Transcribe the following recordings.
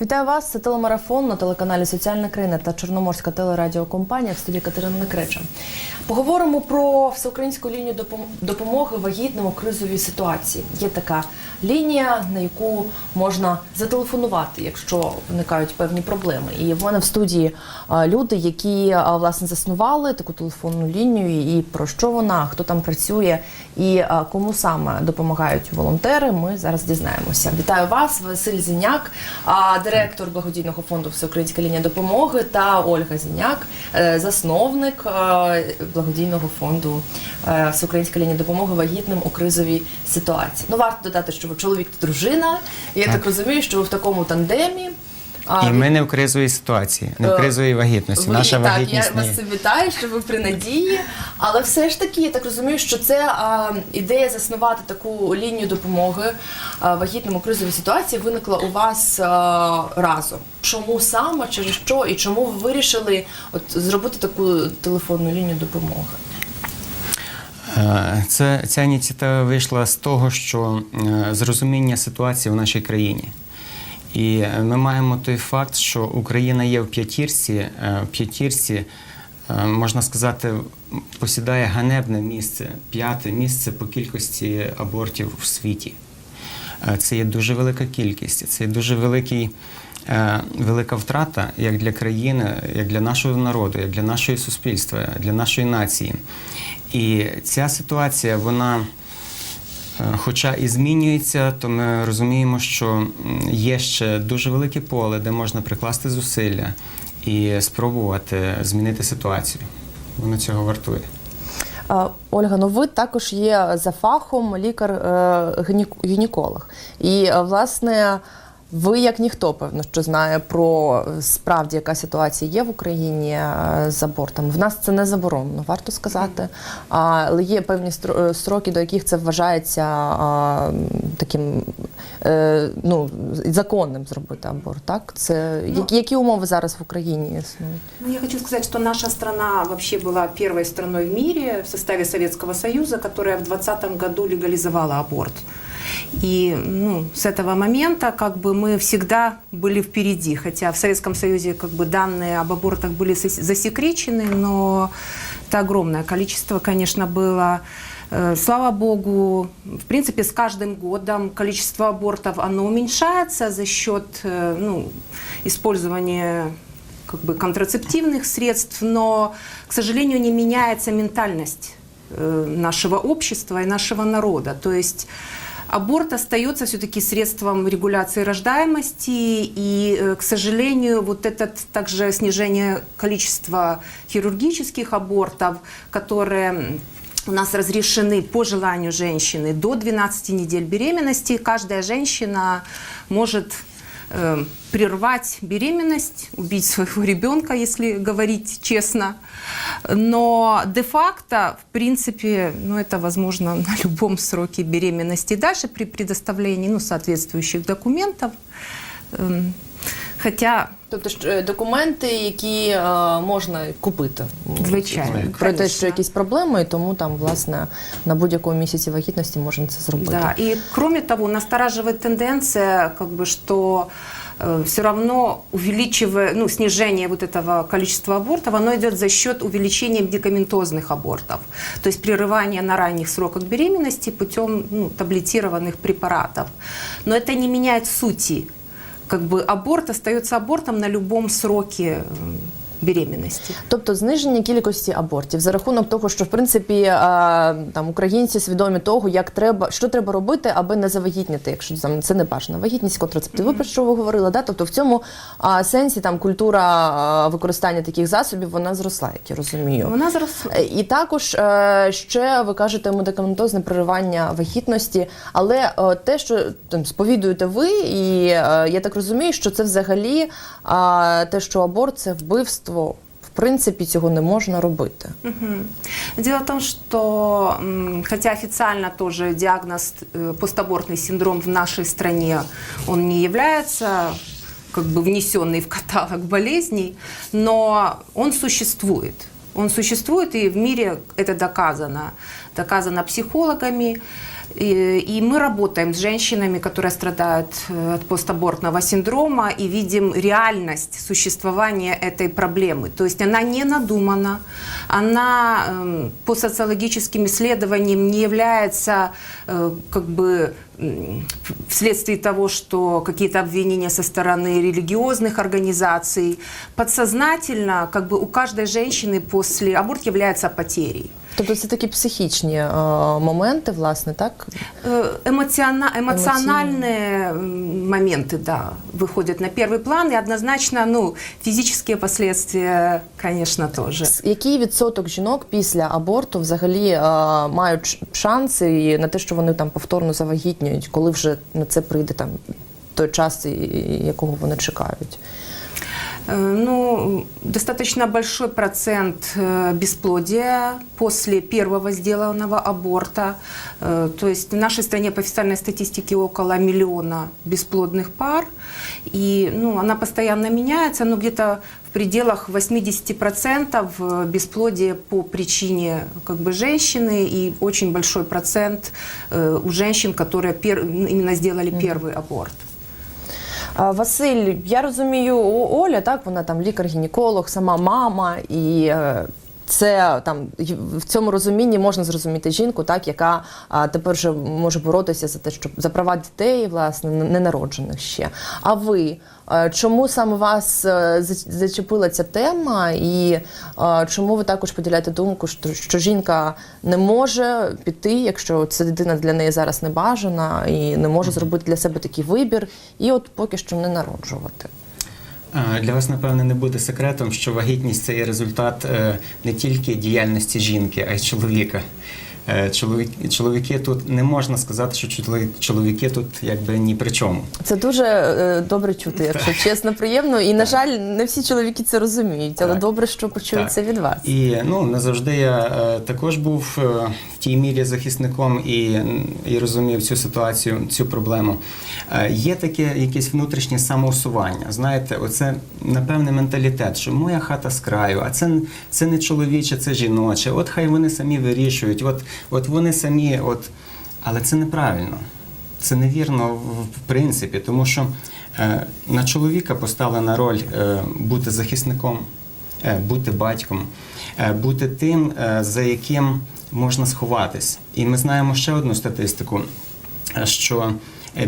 Вітаю вас. Це телемарафон на телеканалі Соціальна країна та Чорноморська телерадіокомпанія в студії Катерина Некреча. Поговоримо про всеукраїнську лінію допом- допомоги вагітним у кризовій ситуації. Є така лінія, на яку можна зателефонувати, якщо виникають певні проблеми. І в мене в студії люди, які власне заснували таку телефонну лінію, і про що вона, хто там працює, і кому саме допомагають волонтери. Ми зараз дізнаємося. Вітаю вас, Василь Зіняк, директор благодійного фонду Всеукраїнська лінія допомоги та Ольга Зіняк, е, засновник благодійного фонду е, Всеукраїнська лінія допомоги вагітним у кризовій ситуації. Ну варто додати, що ви чоловік та дружина. Я так. Так. розумію, що ви в такому тандемі. А, І ми не в кризовій ситуації, не Е, в кризовій вагітності. ви- Наша так, вагітність я вас вітаю, що ви при надії. Але все ж таки, я так розумію, що це а, ідея заснувати таку лінію допомоги а, вагітним у кризовій ситуації виникла у вас а, разом. Чому саме, через що і чому ви вирішили от зробити таку телефонну лінію допомоги? Е, Це, ця ініціатива вийшла з того, що е, з розуміння ситуації в нашій країні. І ми маємо той факт, що Україна є в п'ятірці, е, в п'ятірці, е, можна сказати, посідає ганебне місце, п'яте місце по кількості абортів в світі. Е, Це є дуже велика кількість, це є дуже великий, велика втрата як для країни, як для нашого народу, як для нашого суспільства, для нашої нації. І ця ситуація, вона, хоча і змінюється, то ми розуміємо, що є ще дуже велике поле, де можна прикласти зусилля і спробувати змінити ситуацію. Воно цього вартує. Ольга, ну ви також є за фахом лікар-гінеколог. І е, власне. Ви як ніхто певно, що знає про е, справді яка ситуація є в Україні е, з абортами. В нас це не заборонено, варто сказати. Але є певні е, строки, до яких це вважається таким ну, законним зробити аборт. Так, це Ну, які, умови зараз в Україні існують? Ну, я хочу сказать, что наша страна вообще была первой страной в мире в составе Советского Союза, которая в 2020 году легализовала аборт. И ну, с этого момента как бы мы всегда были впереди, хотя в Советском Союзе как бы данные об абортах были сос- засекречены, но это огромное количество, конечно, было. Э, Слава богу, в принципе, с каждым годом количество абортов оно уменьшается за счет э, ну, использования как бы контрацептивных средств, но, к сожалению, не меняется ментальность э, нашего общества и нашего народа. То есть аборт остается все-таки средством регуляции рождаемости, и, э, к сожалению, вот это также снижение количества хирургических абортов, которые у нас разрешены по желанию женщины до 12 недель беременности. Каждая женщина может э, прервать беременность, убить своего ребенка, если говорить честно. Но де-факто, в принципе, ну, это возможно на любом сроке беременности. Дальше при предоставлении ну, соответствующих документов. Эм, Хотя Тобто ж, е, документи, які е, можна купити. Звичайно, Про те, конечно. що якісь проблеми, і тому там, власне, на будь-якому місяці вагітності можна це зробити. Да, и кроме того, настораживает тенденция, как бы, что все равно увеличивая, ну, снижение вот этого количества абортов, оно идет за счет увеличения медикаментозных абортов. То есть прерывания на ранних сроках беременности путем ну, таблетированных препаратов. Но это не меняет сути. Как бы аборт остается абортом на любом сроке беременности. Тобто зниження кількості абортів за рахунок того, що в принципі е, там українці свідомі того, як треба, що треба робити, аби не завагітніти, якщо там це не бажана вагітність, контрацептиви, про що ви говорили. Да? Тобто в цьому а, сенсі там культура а, використання таких засобів вона зросла, як я розумію. Нас зараз Е, І також е, ще ви кажете медикаментозне проривання вагітності, але те, що там сповідуєте ви, і я так розумію, що це взагалі те, що аборт це вбивство В принципі, цього не можна робити. Мгм. Дело в том, что м, хотя официально тоже диагноз э, постабортный синдром в нашей стране, он не является как бы внесенный в каталог болезней, но он существует. Он существует, и в мире это доказано. Доказано психологами. И, мы работаем с женщинами, которые страдают э, от постабортного синдрома, и видим реальность существования этой проблемы. То есть она не надумана, она эм, по социологическим исследованиям не является э, как бы вследствие того, что какие-то обвинения со стороны религиозных организаций. Подсознательно как бы у каждой женщины после аборт является потерей. Тобто це такі психічні е, моменти, власне, так? Э, эмоциона- эмоциональные м, моменты, да, выходят на первый план, и однозначно, ну, физические последствия, конечно, тоже. С- Який відсоток жінок після аборту взагалі е, мають ш- шанси і на те, що вони там повторно завагітнюють, коли вже на це прийде там той час, і- і- якого вони чекають? Э, Ну, достаточно большой процент э, бесплодия после первого сделанного аборта. Э, То есть в нашей стране по официальной статистике около миллиона бесплодных пар. И ну, она постоянно меняется, но где-то в пределах 80% э, бесплодия по причине как бы, женщины и очень большой процент у женщин, которые пер- именно сделали первый аборт. Василь, я розумію, Оля, так, вона там лікар-гінеколог, сама мама, і е, це там в цьому розумінні можна зрозуміти жінку, так, яка а, тепер вже може боротися за те, щоб за права дітей, власне, ненароджених ще. А ви е, чому саме вас е, зачепила ця тема, і е, чому ви також поділяєте думку, що, що жінка не може піти, якщо ця дитина для неї зараз не бажана, і не може зробити для себе такий вибір, і от поки що не народжувати. Для вас, напевне, не буде секретом, що вагітність це є результат е, не тільки діяльності жінки, а й чоловіка. Е, Чоловік, чоловіки тут не можна сказати, що чоловік- чоловіки тут якби ні при чому. Це дуже е, добре чути, якщо чесно, приємно. І на жаль, не всі чоловіки це розуміють, але Так. добре, що почують це від вас. І ну не завжди я е, також був е, в тій мірі захисником і, і розумів цю ситуацію, цю проблему. Е, є таке якесь внутрішнє самоусування. Знаєте, оце напевне менталітет, що моя хата з краю, а це, це не чоловіче, це жіноче. От хай вони самі вирішують, от, от вони самі, от. Але це неправильно. Це невірно в, принципі, тому що е, на чоловіка поставлена роль е, бути захисником, е, бути батьком, бути тим, за яким можна сховатись. І ми знаємо ще одну статистику, що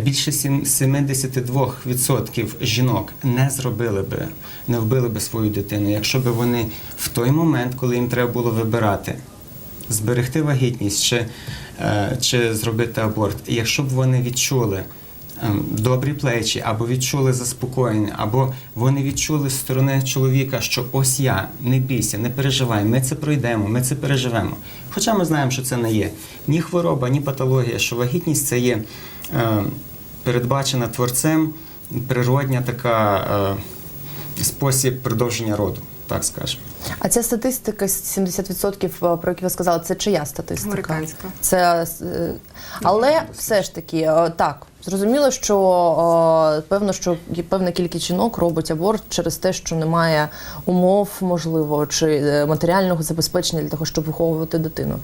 більше сім- 72% жінок не зробили би, не вбили би свою дитину, якщо б вони в той момент, коли їм треба було вибирати, зберегти вагітність чи, е, чи зробити аборт, і якщо б вони відчули ем, добрі плечі, або відчули заспокоєння, або вони відчули з сторони чоловіка, що ось я, не бійся, не переживай, ми це пройдемо, ми це переживемо. Хоча ми знаємо, що це не є ні хвороба, ні патологія, що вагітність це є е, передбачена творцем, природня така е, спосіб продовження роду, так скажемо. А ця статистика 70%, про які ви сказали, це чия статистика? Американська. Це е, але все ж таки е, так. Зрозуміло, що е, певно, що певна кількість жінок робить аборт через те, що немає умов, можливо, чи е, матеріального забезпечення для того, щоб виховувати дитину.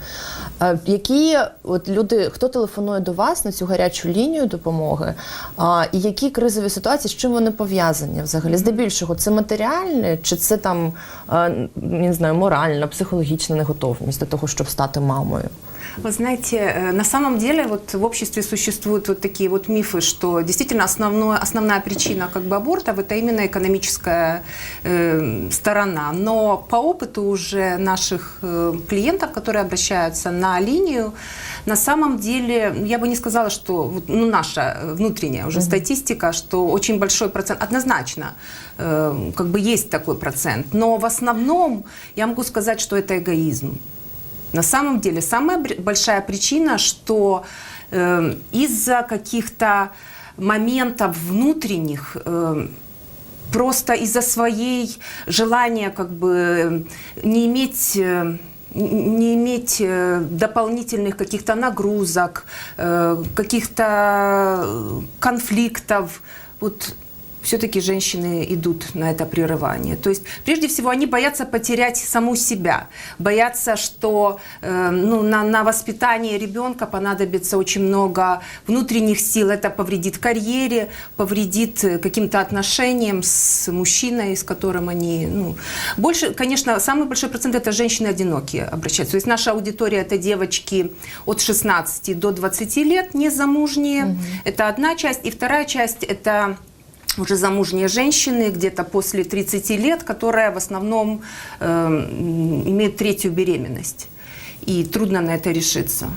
Е, Які от люди, хто телефонує до вас на цю гарячу лінію допомоги, а, і які кризові ситуації, з чим вони пов'язані взагалі? Здебільшого це матеріальне, чи це там е, не знаю, моральна, психологічна неготовність до того, щоб стати мамою? Вы знаете, э, на самом деле вот в обществе существуют вот такие вот мифы, что действительно основное, основная причина как бы абортов это именно экономическая э, сторона. Но по опыту уже наших э, клиентов, которые обращаются на линию, на самом деле я бы не сказала, что ну, наша внутренняя уже статистика, что очень большой процент, однозначно, э, как бы есть такой процент. Но в основном я могу сказать, что это эгоизм. На самом деле самая большая причина, что э, из-за каких-то моментов внутренних э, просто из-за своей желания как бы не иметь не иметь э, дополнительных каких-то нагрузок, э, каких-то э, конфликтов. Вот все-таки женщины идут на это прерывание. То есть, прежде всего, они боятся потерять саму себя, боятся, что э, ну, на, на воспитание ребенка понадобится очень много внутренних сил. Это повредит карьере, повредит э, каким-то отношениям с мужчиной, с которым они... Ну, больше, конечно, самый большой процент это женщины одинокие обращаются. То есть наша аудитория это девочки от 16 до 20 лет, незамужние. Это одна часть. И вторая часть это уже замужние женщины, где-то после 30 лет, которые в основном э, м, имеют третью беременность. И трудно на это решиться.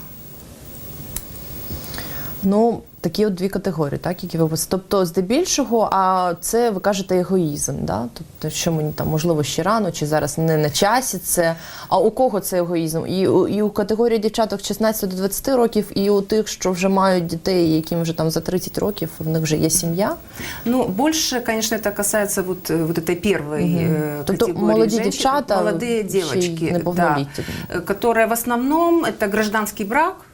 Ну, такі от дві категорії, так, які ви описали. Тобто, здебільшого, а це ви кажете егоїзм, да? Тобто, що мені там можливо ще рано, чи зараз не на часі це. А у кого це егоїзм? І, у- і у категорії дівчаток 16 до 20 років, і у тих, що вже мають дітей, яким вже там за 30 років, в них вже є сім'я. Ну, больше, конечно, это касается вот, э, вот этой первой э, Тобто категории молоді женщин. дівчата, молодые ще й девочки, да, неповнолітні. э, которые в основном это гражданский брак, э,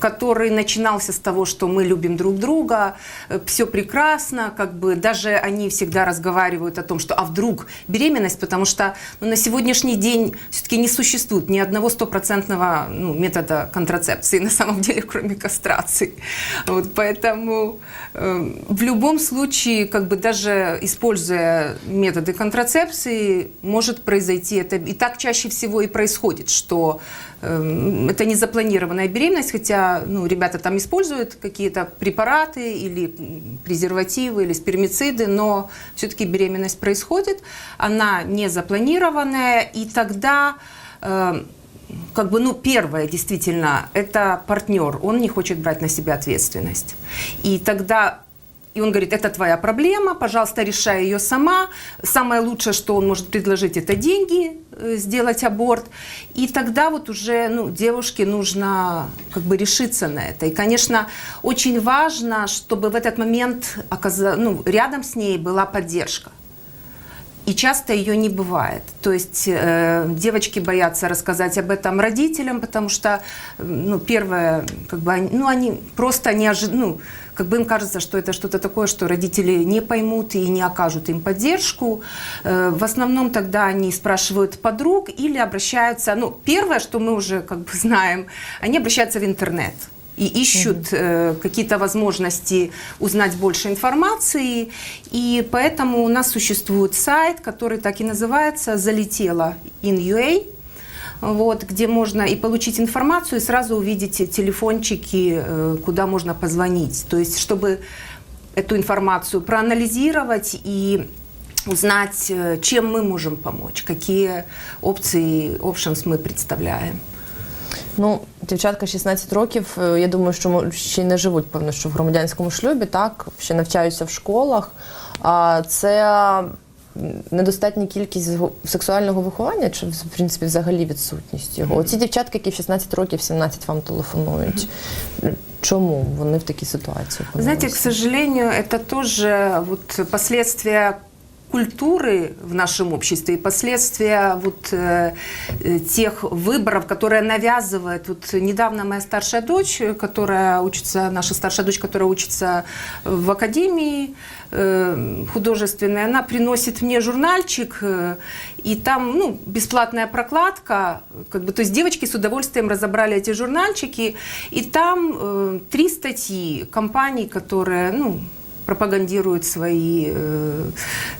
Который начинался с того, что мы любим друг друга, все прекрасно, как бы даже они всегда разговаривают о том, что а вдруг беременность, потому что ну, на сегодняшний день все-таки не существует ни одного стопроцентного ну, метода контрацепции на самом деле, кроме кастрации. Вот, поэтому э, в любом случае, как бы даже используя методы контрацепции, может произойти это. И так чаще всего и происходит, что э, это не запланированная беременность, хотя ну, ребята там используют какие-то препараты или м, презервативы или спермициды, но все-таки беременность происходит, она не запланированная, и тогда э, как бы, ну, первое, действительно, это партнер, он не хочет брать на себя ответственность. И тогда и он говорит, это твоя проблема, пожалуйста, решай ее сама. Самое лучшее, что он может предложить, это деньги, э, сделать аборт. И тогда вот уже ну, девушке нужно как бы решиться на это. И, конечно, очень важно, чтобы в этот момент оказа- ну, рядом с ней была поддержка. И часто ее не бывает. То есть э, девочки боятся рассказать об этом родителям, потому что, э, ну, первое, как бы, они, ну, они просто не ожи- ну, как бы им кажется, что это что-то такое, что родители не поймут и не окажут им поддержку. Э, в основном тогда они спрашивают подруг или обращаются, ну, первое, что мы уже как бы знаем, они обращаются в интернет и ищут э, какие-то возможности узнать больше информации. И поэтому у нас существует сайт, который так и называется «Залетела in.ua», вот, где можно и получить информацию, и сразу увидеть телефончики, э, куда можно позвонить. То есть, чтобы эту информацию проанализировать и узнать, э, чем мы можем помочь, какие опции, options мы представляем. Ну, дівчатка 16 років, е, я думаю, що ще й не живуть, певно, що в громадянському шлюбі, так, ще навчаються в школах. А це недостатня кількість сексуального виховання, чи в принципі взагалі відсутність його. Оці дівчатки, які в 16 років, 17 вам телефонують. Чому вони в такій ситуації? Знаете, к сожалению, это тоже вот последствия культуры в нашем обществе и последствия вот э, э, тех выборов, которые навязывает. Вот недавно моя старшая дочь, э, которая учится, наша старшая дочь, которая учится в академии э, художественной, она приносит мне журнальчик, э, и там ну, бесплатная прокладка, как бы, то есть девочки с удовольствием разобрали эти журнальчики, и там э, три статьи компаний, которые, ну, пропагандируют свои э,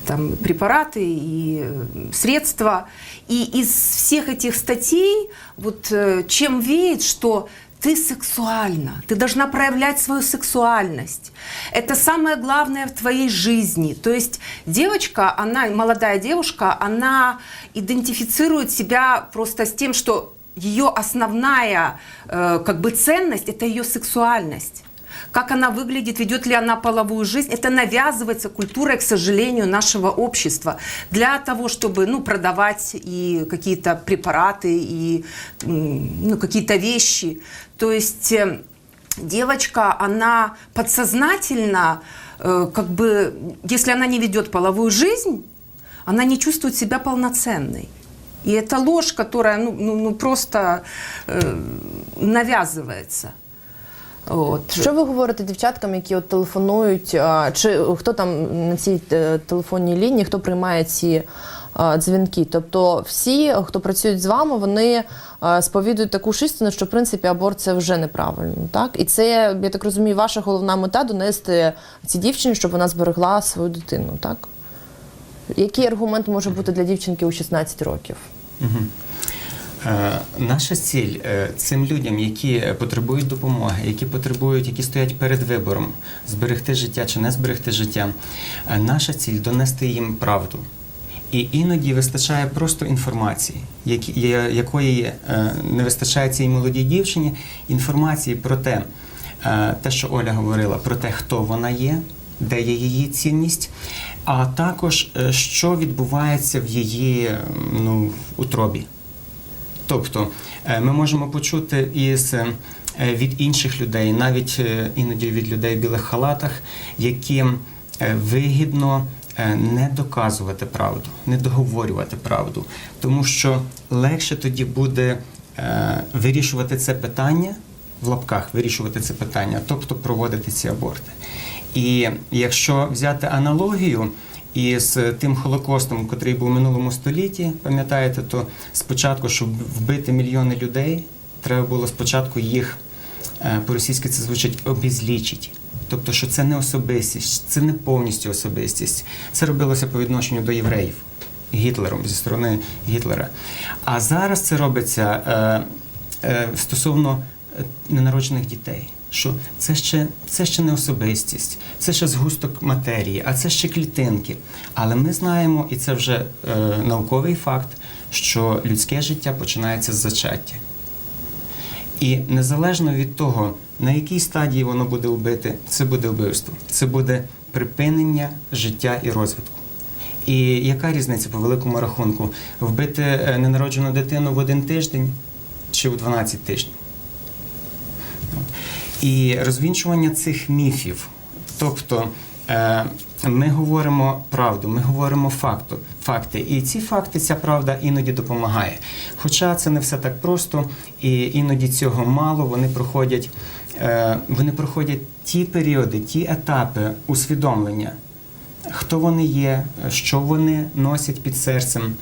там, препараты и э, средства. И из всех этих статей вот э, чем веет, что ты сексуальна, ты должна проявлять свою сексуальность. Это самое главное в твоей жизни. То есть девочка, она, молодая девушка, она идентифицирует себя просто с тем, что ее основная э, как бы ценность – это ее сексуальность как она выглядит, ведет ли она половую жизнь. Это навязывается культурой, к сожалению, нашего общества для того, чтобы ну, продавать и какие-то препараты, и ну, какие-то вещи. То есть э, девочка, она подсознательно, э, как бы, если она не ведет половую жизнь, она не чувствует себя полноценной. И это ложь, которая ну, ну, ну, просто э, навязывается. От. Що ви говорите дівчаткам, які от телефонують, а, чи хто там на цій е, телефонній лінії, хто приймає ці а, дзвінки? Тобто всі, хто працюють з вами, вони а, сповідують таку ж істину, що в принципі аборт це вже неправильно, так? І це, я так розумію, ваша головна мета донести цій дівчині, щоб вона зберегла свою дитину, так? Який аргумент може бути для дівчинки у 16 років? Е, Наша ціль е, цим людям, які потребують допомоги, які потребують, які стоять перед вибором зберегти життя чи не зберегти життя. е, Наша ціль донести їм правду. І іноді вистачає просто інформації, якої е, не вистачає цій молодій дівчині, інформації про те, е, те, що Оля говорила, про те, хто вона є, де є її цінність, а також е, що відбувається в її ну, утробі. Тобто е, ми можемо почути із е, від інших людей, навіть е, іноді від людей в білих халатах, е, вигідно не доказувати правду, не договорювати правду, тому що легше тоді буде вирішувати це питання в лапках, вирішувати це питання, тобто проводити ці аборти. І якщо взяти аналогію із тим Холокостом, який був у минулому столітті, пам'ятаєте, то спочатку, щоб вбити мільйони людей, треба було спочатку їх е, по-російськи це звучить обезлічить. Тобто, що це не особистість, це не повністю особистість. Це робилося по відношенню до євреїв Гітлером зі сторони Гітлера. А зараз це робиться е, е, стосовно ненароджених дітей. Що це ще, це ще не особистість, це ще згусток матерії, а це ще клітинки. Але ми знаємо, і це вже е, науковий факт, що людське життя починається з зачаття. І незалежно від того, на якій стадії воно буде вбите, це буде вбивство, це буде припинення життя і розвитку. І яка різниця по великому рахунку? Вбити е, ненароджену дитину в один тиждень чи в 12 тижнів? І розвінчування цих міфів. Тобто е, ми говоримо правду, ми говоримо факту, факти. І ці факти, ця правда іноді допомагає. Хоча це не все так просто, і іноді цього мало, вони проходять, е, вони проходять ті періоди, ті етапи усвідомлення, хто вони є, що вони носять під серцем.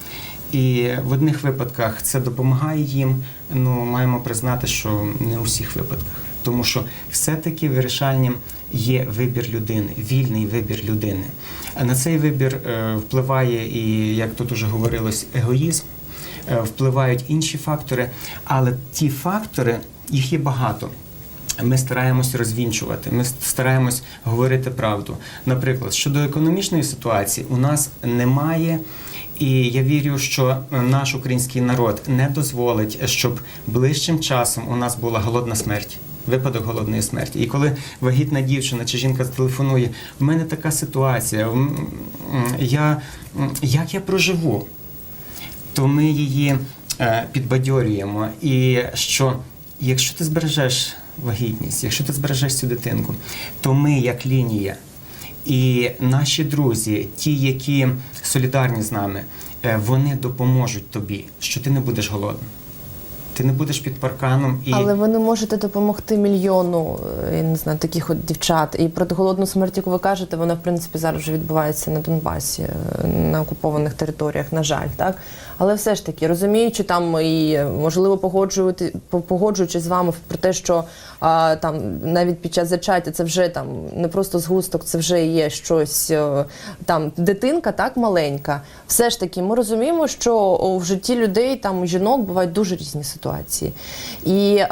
І в одних випадках це допомагає їм. Ну маємо признати, що не у всіх випадках, тому що все-таки вирішальним є вибір людини, вільний вибір людини. На цей вибір е, впливає і як тут уже говорилось, егоїзм, е, впливають інші фактори, але ті фактори їх є багато. Ми стараємось розвінчувати, ми стараємось говорити правду. Наприклад, щодо економічної ситуації, у нас немає, і я вірю, що наш український народ не дозволить, щоб ближчим часом у нас була голодна смерть. Випадок голодної смерті. І коли вагітна дівчина чи жінка телефонує, в мене така ситуація, я, як я проживу? то ми її е, підбадьорюємо. І що якщо ти збережеш вагітність, якщо ти збережеш цю дитинку, то ми, як лінія, і наші друзі, ті, які солідарні з нами, е, вони допоможуть тобі, що ти не будеш голодним. Ти не будеш під парканом і Але ви не можете допомогти мільйону е, я не знаю, таких от дівчат. І проти голодну смерть, яку ви кажете, вона в принципі зараз вже відбувається на Донбасі, е, на окупованих територіях, на жаль, так. Але все ж таки, розуміючи там і можливо погоджувати по- погоджуючись з вами про те, що а, там навіть під час зачаття це вже там не просто згусток, це вже є щось е, там дитинка, так маленька. Все ж таки, ми розуміємо, що в житті людей там жінок бувають дуже різні ситуації. І е,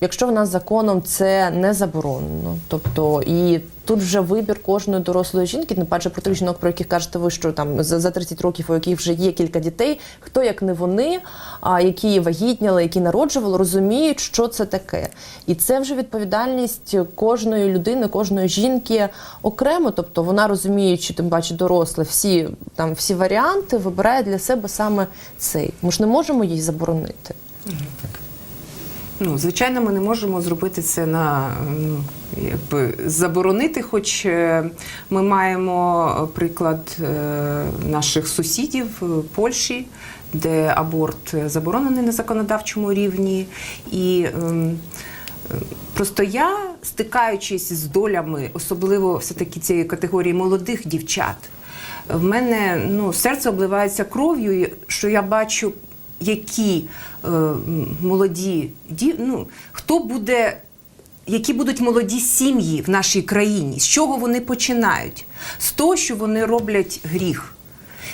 якщо в нас законом це не заборонено, тобто і тут вже вибір кожної дорослої жінки, не паче про тих жінок, про яких кажете ви, що там за, за 30 років, у яких вже є кілька дітей, хто як не вони, а які вагітніли, які народжували, розуміють, що це таке. І це вже відповідальність кожної людини, кожної жінки окремо. Тобто вона розуміючи, тим паче доросле, всі там всі варіанти, вибирає для себе саме цей. Ми ж не можемо їй заборонити. Ну, звичайно, ми не можемо зробити це на ну, якби заборонити, хоч е, ми маємо е, приклад е, наших сусідів Польщі, де аборт заборонений на законодавчому рівні. І ем, Просто я, стикаючись з долями, особливо все-таки цієї категорії молодих дівчат, в мене ну, серце обливається кров'ю, що я бачу, які е, молоді дів, ну, хто буде які будуть молоді сім'ї в нашій країні, з чого вони починають? З того, що вони роблять гріх.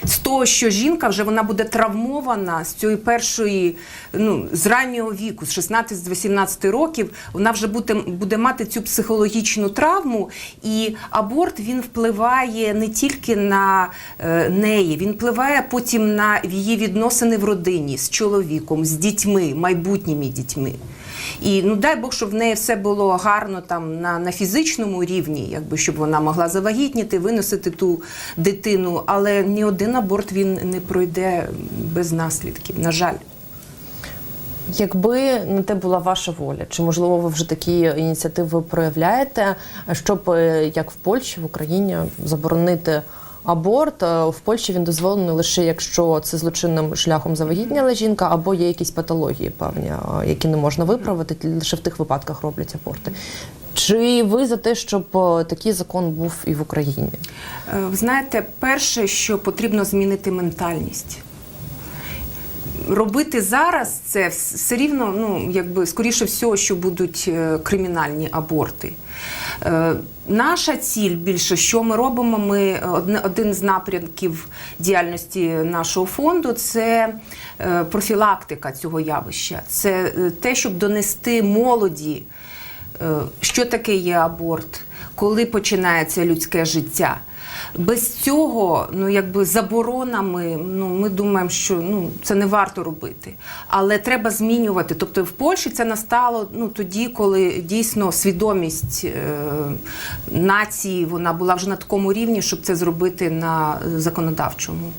З того, що жінка вже вона буде травмована з цієї першої, ну з раннього віку, з 16-18 років, вона вже буде, буде мати цю психологічну травму, і аборт він впливає не тільки на е, неї, він впливає потім на її відносини в родині з чоловіком, з дітьми, майбутніми дітьми. І ну дай Бог, щоб в неї все було гарно там на, на фізичному рівні, якби щоб вона могла завагітніти, виносити ту дитину. Але ні один аборт він не пройде без наслідків. На жаль. Якби на те була ваша воля, чи можливо ви вже такі ініціативи проявляєте, щоб е, як в Польщі, в Україні заборонити аборт? Е, В Польщі він дозволений лише якщо це злочинним шляхом завагітніла жінка, або є якісь патології певні, е, які не можна виправити, лише в тих випадках роблять аборти. Чи ви за те, щоб е, такий закон був і в Україні? Ви знаєте, перше, що потрібно змінити ментальність. Робити зараз це все рівно, ну якби скоріше всього, що будуть е, кримінальні аборти. Е, Наша ціль більше, що ми робимо? Ми один з напрямків діяльності нашого фонду це е, профілактика цього явища. Це те, щоб донести молоді, що таке є аборт, коли починається людське життя. Без цього, ну якби заборонами, ну ми думаємо, що ну це не варто робити. Але треба змінювати. Тобто в Польщі це настало ну тоді, коли дійсно свідомість е, нації вона була вже на такому рівні, щоб це зробити на законодавчому.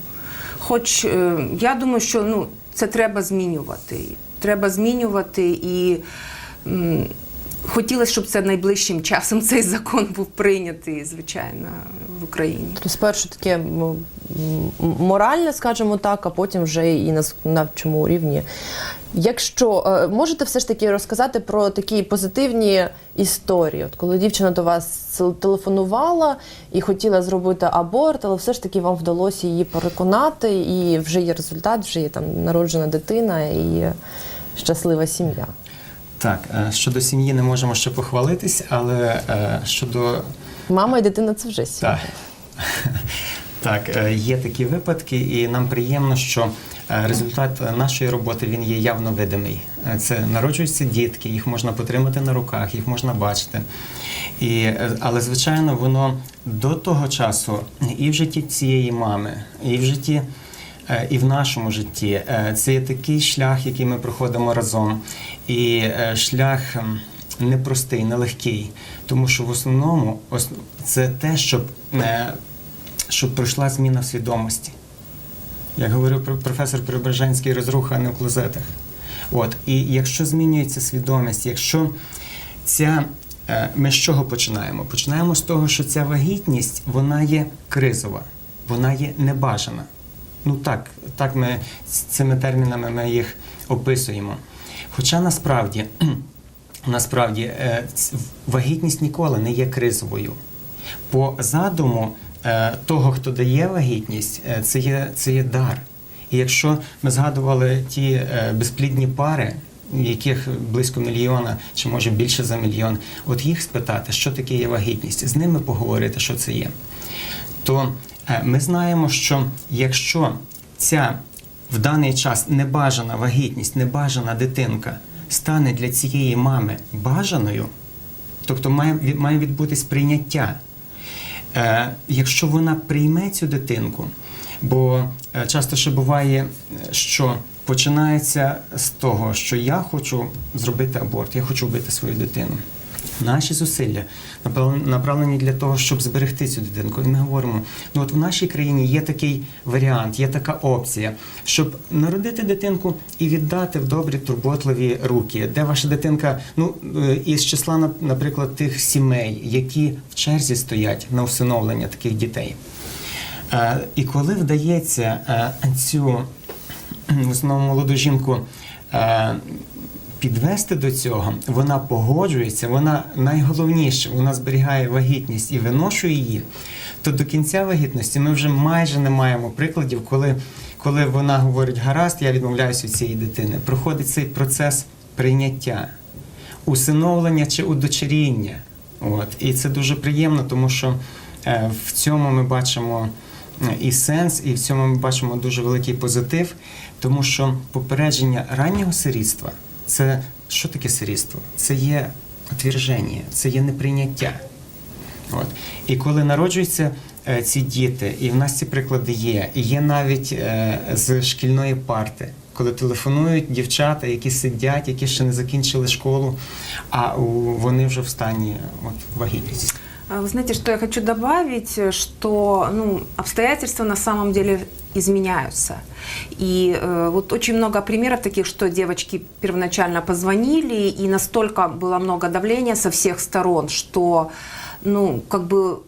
Хоч е, я думаю, що ну це треба змінювати. Треба змінювати і. м, Хотілося, щоб це найближчим часом цей закон був прийнятий, звичайно, в Україні. Тобто спершу таке моральне, скажімо так, а потім вже і на законодавчому рівні. Якщо е, можете все ж таки розказати про такі позитивні історії, от коли дівчина до вас телефонувала і хотіла зробити аборт, але все ж таки вам вдалося її переконати, і вже є результат, вже є там народжена дитина і щаслива сім'я. Так, е, щодо сім'ї не можемо ще похвалитись, але е, щодо Мама і дитина це вже сім'я. Так. Так, е, є такі випадки, і нам приємно, що результат нашої роботи він є явно видимий. Це народжуються дітки, їх можна потримати на руках, їх можна бачити. І, але, звичайно, воно до того часу і в житті цієї мами, і в житті. Е, І в нашому житті Е, це є такий шлях, який ми проходимо разом, і е, шлях ем, непростий, нелегкий, тому що в основному це те, щоб щоб пройшла зміна в свідомості. Як говорив про- професор Преображенський, розруха не в клозетах. От. І якщо змінюється свідомість, якщо ця. Ми з чого починаємо? Починаємо з того, що ця вагітність вона є кризова, вона є небажана. Ну так, так ми цими термінами ми їх описуємо. Хоча насправді, насправді е, вагітність ніколи не є кризовою. По задуму е, того, хто дає вагітність, е, це є, це є дар. І якщо ми згадували ті безплідні пари, яких близько мільйона чи може більше за мільйон, от їх спитати, що таке є вагітність, з ними поговорити, що це є, то ми знаємо, що якщо ця в даний час небажана вагітність, небажана дитинка стане для цієї мами бажаною, тобто має, має відбутись прийняття. Е, якщо вона прийме цю дитинку, бо е, часто ще буває, е, що починається з того, що я хочу зробити аборт, я хочу вбити свою дитину. Наші зусилля направлені- для того, щоб зберегти цю дитинку. І ми говоримо: ну от в нашій країні є такий варіант, є така опція, щоб народити дитинку і віддати в добрі турботливі руки, де ваша дитинка, ну е, із числа, нап- наприклад, тих сімей, які в черзі стоять на усиновлення таких дітей. Е, І коли вдається е, цю в основному молоду жінку підвести до цього, вона погоджується, вона найголовніше, вона зберігає вагітність і виношує її, то до кінця вагітності ми вже майже не маємо прикладів, коли, коли вона говорить гаразд, я відмовляюся від цієї дитини. Проходить цей процес прийняття, усиновлення чи удочеріння. От. І це дуже приємно, тому що е, в цьому ми бачимо е, і сенс, і в цьому ми бачимо дуже великий позитив, тому що попередження раннього сирітства це що таке сирітство? Це є отверження, це є неприйняття. От. І коли народжуються е, ці діти, і в нас ці приклади є, і є навіть е, з шкільної парти, коли телефонують дівчата, які сидять, які ще не закінчили школу, а у, вони вже в стані от, вагітності. А Вы знаете, что я хочу добавить, э, что ну, обстоятельства на самом деле изменяются. И э, вот очень много примеров таких, что девочки первоначально позвонили, и настолько было много давления со всех сторон, что, ну, как бы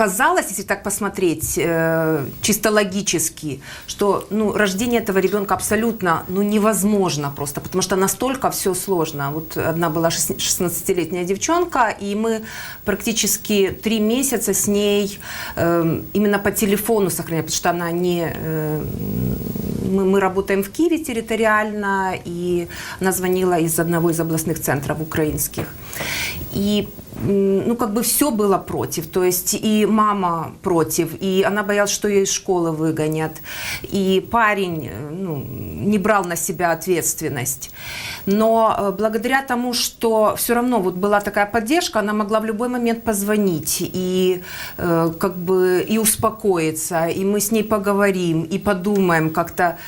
казалось, если так посмотреть, э, чисто логически, что ну, рождение этого ребенка абсолютно ну, невозможно просто, потому что настолько все сложно. Вот одна была шест- 16-летняя девчонка, и мы практически три месяца с ней э, именно по телефону сохраняли, потому что она не... э, мы, мы работаем в Киеве территориально, и она звонила из одного из областных центров украинских. И ну, как бы все было против. То есть и мама против, и она боялась, что ее из школы выгонят. И парень э, ну, не брал на себя ответственность. Но э, благодаря тому, что все равно вот была такая поддержка, она могла в любой момент позвонить и э, как бы и успокоиться, и мы с ней поговорим, и подумаем как-то.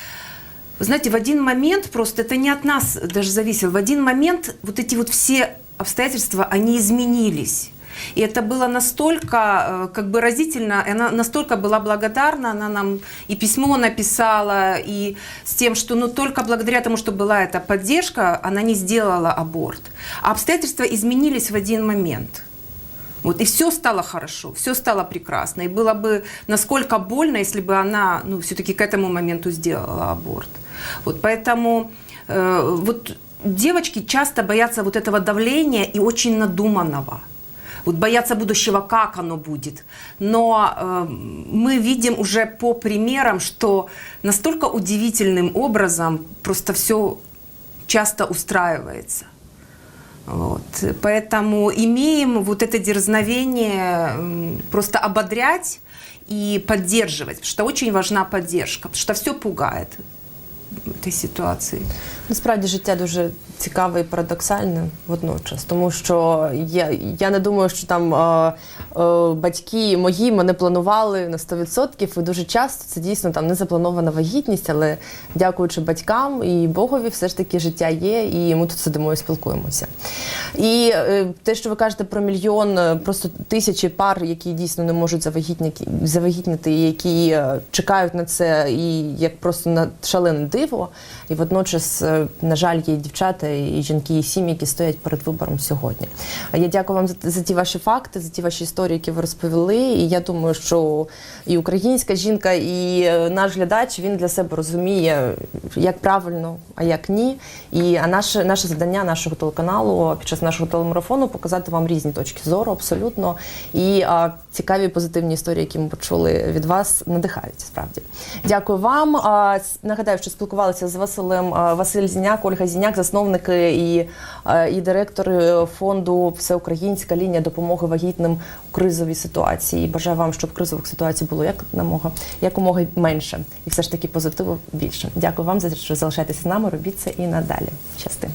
Знаете, в один момент просто это не от нас даже зависело. В один момент вот эти вот все обстоятельства, они изменились. И это было настолько э, как бы разительно, она настолько была благодарна, она нам и письмо написала, и с тем, что ну только благодаря тому, что была эта поддержка, она не сделала аборт. А обстоятельства изменились в один момент. Вот, и все стало хорошо, все стало прекрасно. И было бы насколько больно, если бы она ну, все-таки к этому моменту сделала аборт. Вот, поэтому э, вот девочки часто боятся вот этого давления и очень надуманного. Вот боятся будущего, как оно будет. Но э, мы видим уже по примерам, что настолько удивительным образом просто все часто устраивается. Вот. Поэтому имеем вот это дерзновение просто ободрять и поддерживать, что очень важна поддержка, потому что все пугает в этой ситуации. Насправді життя дуже цікаве і парадоксальне водночас, тому що я, я не думаю, що там е, е, батьки мої мене планували на 100%, і дуже часто це дійсно там не запланована вагітність, але дякуючи батькам і Богові, все ж таки життя є, і ми тут сидимо і спілкуємося. І е, те, що ви кажете про мільйон, е, просто тисячі пар, які дійсно не можуть завагітніти, і які е, чекають на це, і як просто на шалене диво. І водночас, е, на жаль, є дівчата і жінки, і сім'ї, які стоять перед вибором сьогодні. Я дякую вам за, за ті ваші факти, за ті ваші історії, які ви розповіли. І я думаю, що і українська жінка, і е, наш глядач він для себе розуміє, як правильно, а як ні. І а наше, наше завдання нашого телеканалу під час нашого телемарафону показати вам різні точки зору, абсолютно. І а, цікаві позитивні історії, які ми почули від вас, надихають справді. Дякую вам. А, нагадаю, що спілкувалися з Василем Василь Зіняк, Ольга Зіняк, засновники і, і директори фонду Всеукраїнська лінія допомоги вагітним у кризовій ситуації. Бажаю вам, щоб кризових ситуацій було як намога, якомога менше, і все ж таки позитиву більше. Дякую вам за те, що залишаєтеся з нами. Робіть це і надалі. Щасти.